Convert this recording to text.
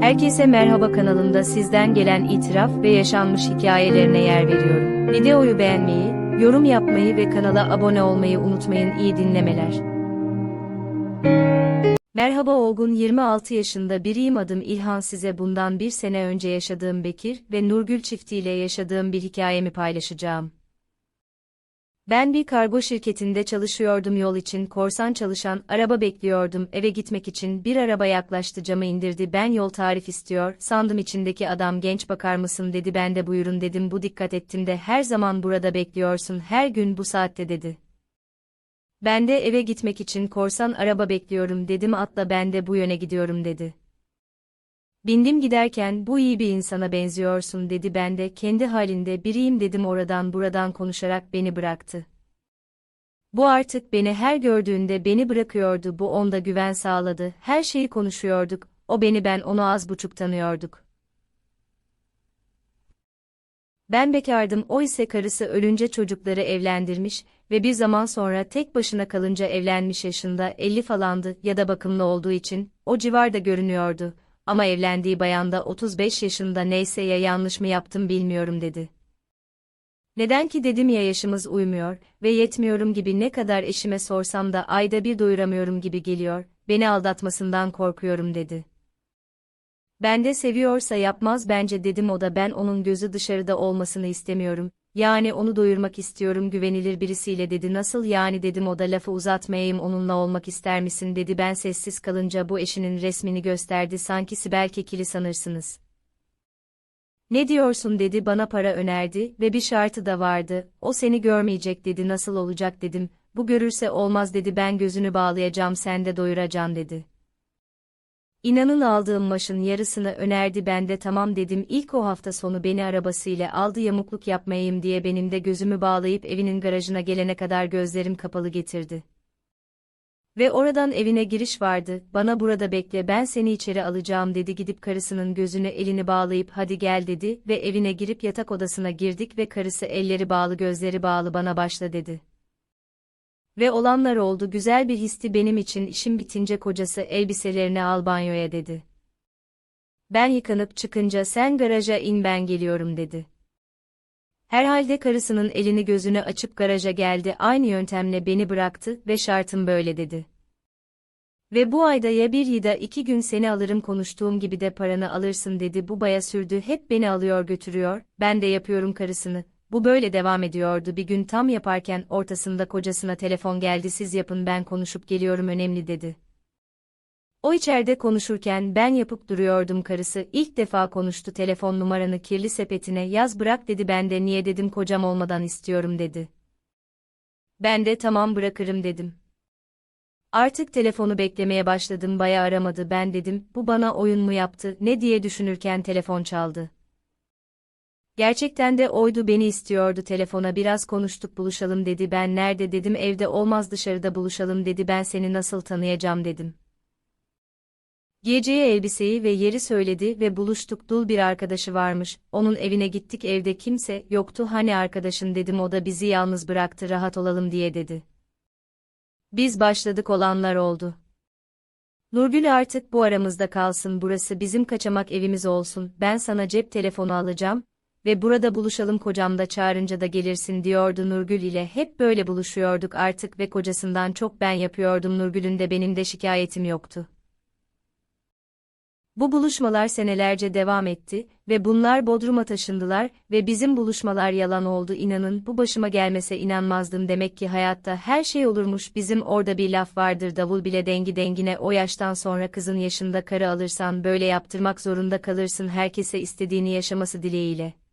Herkese merhaba kanalımda sizden gelen itiraf ve yaşanmış hikayelerine yer veriyorum. Videoyu beğenmeyi, yorum yapmayı ve kanala abone olmayı unutmayın iyi dinlemeler. Merhaba Olgun 26 yaşında biriyim adım İlhan size bundan bir sene önce yaşadığım Bekir ve Nurgül çiftiyle yaşadığım bir hikayemi paylaşacağım. Ben bir kargo şirketinde çalışıyordum yol için korsan çalışan araba bekliyordum eve gitmek için bir araba yaklaştı camı indirdi ben yol tarif istiyor sandım içindeki adam genç bakar mısın dedi ben de buyurun dedim bu dikkat ettim de her zaman burada bekliyorsun her gün bu saatte dedi. Ben de eve gitmek için korsan araba bekliyorum dedim atla ben de bu yöne gidiyorum dedi. Bindim giderken bu iyi bir insana benziyorsun dedi. Ben de kendi halinde biriyim dedim. Oradan buradan konuşarak beni bıraktı. Bu artık beni her gördüğünde beni bırakıyordu. Bu onda güven sağladı. Her şeyi konuşuyorduk. O beni ben onu az buçuk tanıyorduk. Ben bekardım. O ise karısı ölünce çocukları evlendirmiş ve bir zaman sonra tek başına kalınca evlenmiş yaşında 50 falandı ya da bakımlı olduğu için o civarda görünüyordu ama evlendiği bayanda 35 yaşında neyse ya yanlış mı yaptım bilmiyorum dedi. Neden ki dedim ya yaşımız uymuyor ve yetmiyorum gibi ne kadar eşime sorsam da ayda bir doyuramıyorum gibi geliyor, beni aldatmasından korkuyorum dedi. Ben de seviyorsa yapmaz bence dedim o da ben onun gözü dışarıda olmasını istemiyorum, yani onu doyurmak istiyorum güvenilir birisiyle dedi. Nasıl yani dedim o da lafı uzatmayayım onunla olmak ister misin dedi. Ben sessiz kalınca bu eşinin resmini gösterdi. Sanki Sibel Kekili sanırsınız. Ne diyorsun dedi bana para önerdi ve bir şartı da vardı, o seni görmeyecek dedi. Nasıl olacak dedim, bu görürse olmaz dedi. Ben gözünü bağlayacağım sen de doyuracaksın dedi. İnanın aldığım maşın yarısını önerdi ben de tamam dedim ilk o hafta sonu beni arabasıyla aldı yamukluk yapmayayım diye benim de gözümü bağlayıp evinin garajına gelene kadar gözlerim kapalı getirdi. Ve oradan evine giriş vardı, bana burada bekle ben seni içeri alacağım dedi gidip karısının gözüne elini bağlayıp hadi gel dedi ve evine girip yatak odasına girdik ve karısı elleri bağlı gözleri bağlı bana başla dedi. Ve olanlar oldu güzel bir histi benim için işim bitince kocası elbiselerini al banyoya dedi. Ben yıkanıp çıkınca sen garaja in ben geliyorum dedi. Herhalde karısının elini gözünü açıp garaja geldi aynı yöntemle beni bıraktı ve şartım böyle dedi. Ve bu ayda ya bir ya da iki gün seni alırım konuştuğum gibi de paranı alırsın dedi bu baya sürdü hep beni alıyor götürüyor, ben de yapıyorum karısını, bu böyle devam ediyordu bir gün tam yaparken ortasında kocasına telefon geldi siz yapın ben konuşup geliyorum önemli dedi. O içeride konuşurken ben yapıp duruyordum karısı ilk defa konuştu telefon numaranı kirli sepetine yaz bırak dedi ben de niye dedim kocam olmadan istiyorum dedi. Ben de tamam bırakırım dedim. Artık telefonu beklemeye başladım baya aramadı ben dedim bu bana oyun mu yaptı ne diye düşünürken telefon çaldı. Gerçekten de oydu beni istiyordu telefona biraz konuştuk buluşalım dedi ben nerede dedim evde olmaz dışarıda buluşalım dedi ben seni nasıl tanıyacağım dedim. Giyeceği elbiseyi ve yeri söyledi ve buluştuk dul bir arkadaşı varmış, onun evine gittik evde kimse yoktu hani arkadaşın dedim o da bizi yalnız bıraktı rahat olalım diye dedi. Biz başladık olanlar oldu. Nurgül artık bu aramızda kalsın burası bizim kaçamak evimiz olsun ben sana cep telefonu alacağım, ve burada buluşalım kocam da çağırınca da gelirsin diyordu Nurgül ile hep böyle buluşuyorduk artık ve kocasından çok ben yapıyordum Nurgül'ün de benim de şikayetim yoktu. Bu buluşmalar senelerce devam etti ve bunlar Bodrum'a taşındılar ve bizim buluşmalar yalan oldu inanın bu başıma gelmese inanmazdım demek ki hayatta her şey olurmuş bizim orada bir laf vardır davul bile dengi dengine o yaştan sonra kızın yaşında karı alırsan böyle yaptırmak zorunda kalırsın herkese istediğini yaşaması dileğiyle.